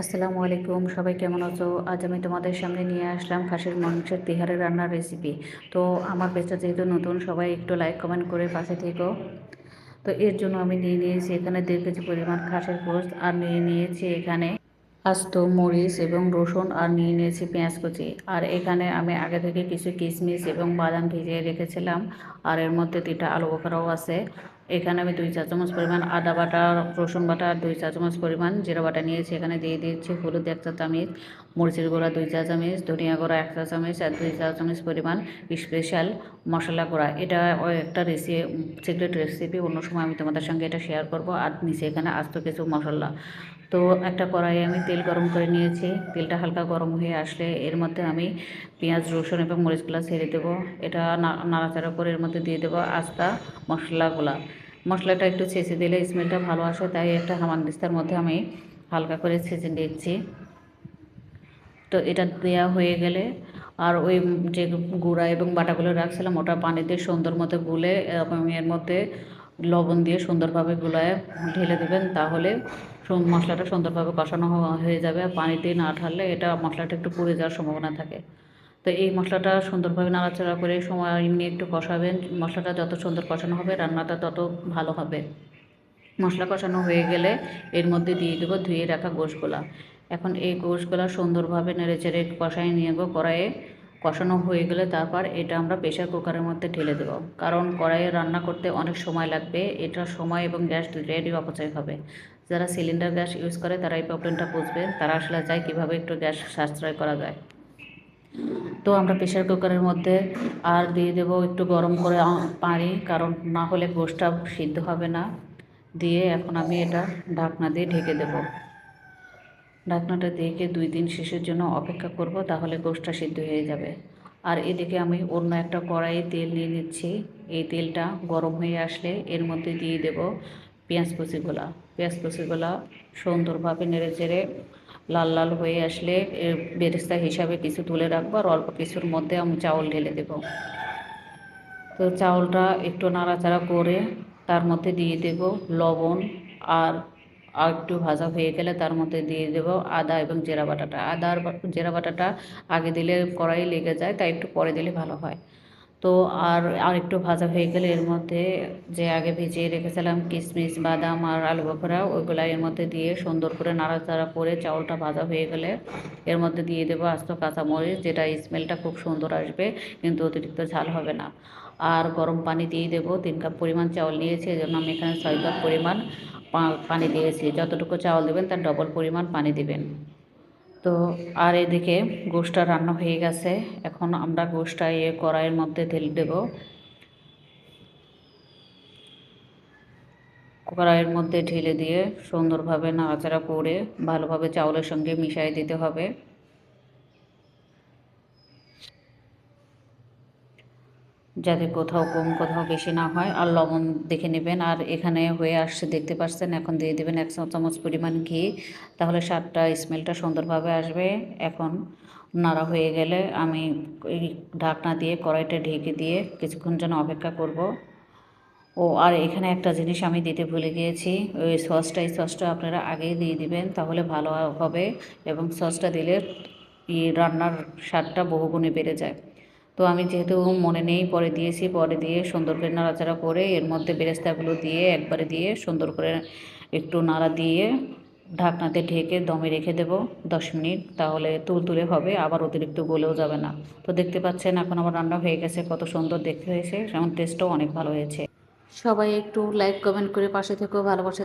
আসসালামু আলাইকুম, সবাই কেমন আছো? আজ আমি তোমাদের সামনে নিয়ে আসলাম খাসির মাংসের তিহারে রান্নার রেসিপি তো আমার পেজটা যেহেতু নতুন, সবাই একটু লাইক কমেন্ট করে পাশে থেকো। তো এর জন্য আমি নিয়ে নিয়েছি এখানে দেড় কেজি পরিমাণ খাসির গোস্ত, আর নিয়ে নিয়েছি এখানে আস্ত, মরিচ এবং রসুন আর নিয়ে নিয়েছি পেঁয়াজ কুচি। আর এখানে আমি আগে থেকে কিছু কিশমিশ এবং বাদাম ভিজিয়ে রেখেছিলাম। আর এর মধ্যে দুইটা আলু বোখারাও আছে। এখানে আমি দুই চা চামচ পরিমাণ আদা বাটা, রসুন বাটা আর দুই চা চামচ পরিমাণ জিরা বাটা নিয়েছি। এখানে দিয়ে দিয়েছি হলুদ এক চা চামচ, মরিচের গুঁড়া দুই চা চামচ, ধনিয়া গুঁড়া এক চা চামচ আর দুই চা চামচ পরিমাণ স্পেশাল মশলা গুঁড়া। এটা একটা রেসিপি সিক্রেট রেসিপি অন্য সময় আমি তোমাদের সঙ্গে এটা শেয়ার করব। আর নিচে এখানে আস্ত কিছু মশলা। তো একটা কড়াইয়ে আমি তেল গরম করে নিয়েছি। তেলটা হালকা গরম হয়ে আসলে এর মধ্যে আমি পেঁয়াজ, রসুন এবং মরিচগুলো ছেড়ে দেবো। এটা নাড়াচাড়া করে এর মধ্যে দিয়ে দেবো আস্তা মশলাগুলা। মশলাটা একটু ছেঁচে দিলে স্মেলটা ভালো আসে, তাই একটা হামান দিস্তার মধ্যে আমি হালকা করে ছেঁচে দিচ্ছি তো এটা দেওয়া হয়ে গেলে আর ওই যে গুঁড়া এবং বাটাগুলো রাখছিলাম, ওটা পানিতে সুন্দর মতো গুলে, এরকম এর মধ্যে লবণ দিয়ে সুন্দরভাবে গুলায় ঢেলে দেবেন, তাহলে মশলাটা সুন্দরভাবে কষানো হয়ে যাবে। আর পানি দিয়ে না ঢাললে এটা মশলাটা একটু পুড়ে যাওয়ার সম্ভাবনা থাকে। তো এই মশলাটা সুন্দরভাবে নাড়াচাড়া করে সময় এমনি একটু কষাবেন। মশলাটা যত সুন্দর কষানো হবে, রান্নাটা তত ভালো হবে। মশলা কষানো হয়ে গেলে এর মধ্যে দিয়ে দেবো ধুয়ে রাখা গোশগুলা। এখন এই গোশগুলা সুন্দরভাবে নেড়ে চেড়ে কষাই নিয়ে কড়াইয়ে কষানো হয়ে গেলে তারপর এটা আমরা প্রেশার কুকারের মধ্যে ঢেলে দেবো। কারণ কড়াইয়ে রান্না করতে অনেক সময় লাগবে, এটা সময় এবং গ্যাস দুটারই অপচয় হবে। যারা সিলিন্ডার গ্যাস ইউজ করে তারা এই প্রবলেমটা বুঝবে, তারা আসলে যায় কীভাবে একটু গ্যাস সাশ্রয় করা যায়। তো আমরা প্রেশার কুকারের মধ্যে আর দিয়ে দেবো একটু গরম করে পানি, কারণ না হলে গোষ্ঠটা সিদ্ধ হবে না। দিয়ে এখন আমি এটা ঢাকনা দিয়ে ঢেকে দেব। ঢাকনাটা দেখে দুই দিন শেষের জন্য অপেক্ষা করব, তাহলে গোষ্ঠটা সিদ্ধ হয়ে যাবে। আর এদিকে আমি অন্য একটা কড়াইয়ে তেল নিয়ে নিচ্ছি। এই তেলটা গরম হয়ে আসলে এর মধ্যে দিয়ে দেব পেঁয়াজ কুচিগুলা। পেঁয়াজ কুচিগুলা সুন্দরভাবে নেড়ে চেড়ে লাল লাল হয়ে আসলে বেরেস্তা হিসাবে কিছু তুলে রাখব আর অল্প কিছুর মধ্যে আমি চাউল ঢেলে দেব। তো চাউলটা একটু নাড়াচাড়া করে তার মধ্যে দিয়ে দেব লবণ আর আর একটু ভাজা হয়ে গেলে তার মধ্যে দিয়ে দেব আদা এবং জেরা বাটাটা। আদা আর জেরা বাটাটা আগে দিলে কড়াই লেগে যায়, তাই একটু পরে দিলে ভালো হয়। তো আর আর একটু ভাজা হয়ে গেলে এর মধ্যে যে আগে ভিজিয়ে রেখেছিলাম কিশমিশ, বাদাম আর আলু বখরা, ওইগুলো এর মধ্যে দিয়ে সুন্দর করে নাড়াচাড়া করে চাউলটা ভাজা হয়ে গেলে এর মধ্যে দিয়ে দেবো আস্ত কাঁচামরিচ, যেটা স্মেলটা খুব সুন্দর আসবে, কিন্তু অতিরিক্ত ঝাল হবে না। আর গরম পানি দিয়ে দেবো তিন কাপ পরিমাণ চাউল নিয়েছি এই জন্য আমি এখানে ছয় কাপ পরিমাণ পানি দিয়েছি, যতটুকু চাউল দেবেন তার ডবল পরিমাণ পানি দিবেন। তো আর এদিকে গোষ্ঠটা রান্না হয়ে গেছে, এখন আমরা গোষ্ঠটা এ কড়াইয়ের মধ্যে ঢেলে দেব। কড়াইয়ের মধ্যে ঢেলে দিয়ে সুন্দরভাবে নাড়াচাড়া করে ভালোভাবে চাউলের সঙ্গে মিশিয়ে দিতে হবে। যাতে কোথাও কম, কোথাও বেশি না হয়। আর লবণ দেখে নেবেন। আর এখানে হয়ে আসছে, দেখতে পাচ্ছেন, এখন দিয়ে দেবেন এক চামচ পরিমাণ ঘি। তাহলে স্বাদটা, স্মেলটা সুন্দরভাবে আসবে। এখন নাড়া হয়ে গেলে আমি এই ঢাকনা দিয়ে কড়াইটা ঢেকে দিয়ে কিছুক্ষণ যেন অপেক্ষা করব। ও, আর এখানে একটা জিনিস আমি দিতে ভুলে গিয়েছি। ওই সসটা, এই সসটা আপনারা আগেই দিয়ে দিবেন, তাহলে ভালো হবে। এবং সসটা দিলে রান্নার স্বাদটা বহুগুণে বেড়ে যায়। তো আমি যেহেতু মনে নেই, পরে দিয়েছি, পরে দিয়ে সুন্দর করে নাড়াচাড়া করে এর মধ্যে বেরেস্তাগুলো দিয়ে একবারে দিয়ে সুন্দর করে একটু নাড়া দিয়ে ঢাকনাতে ঢেকে দমে রেখে দেব দশ মিনিট, তাহলে তুলতুলে হবে, আবার অতিরিক্ত গলেও যাবে না। তো দেখতে পাচ্ছেন এখন আমার রান্না হয়ে গেছে, কত সুন্দর দেখতে হয়েছে যেমন টেস্টও অনেক ভালো হয়েছে। সবাই একটু লাইক কমেন্ট করে পাশে থেকেও ভালোবাসা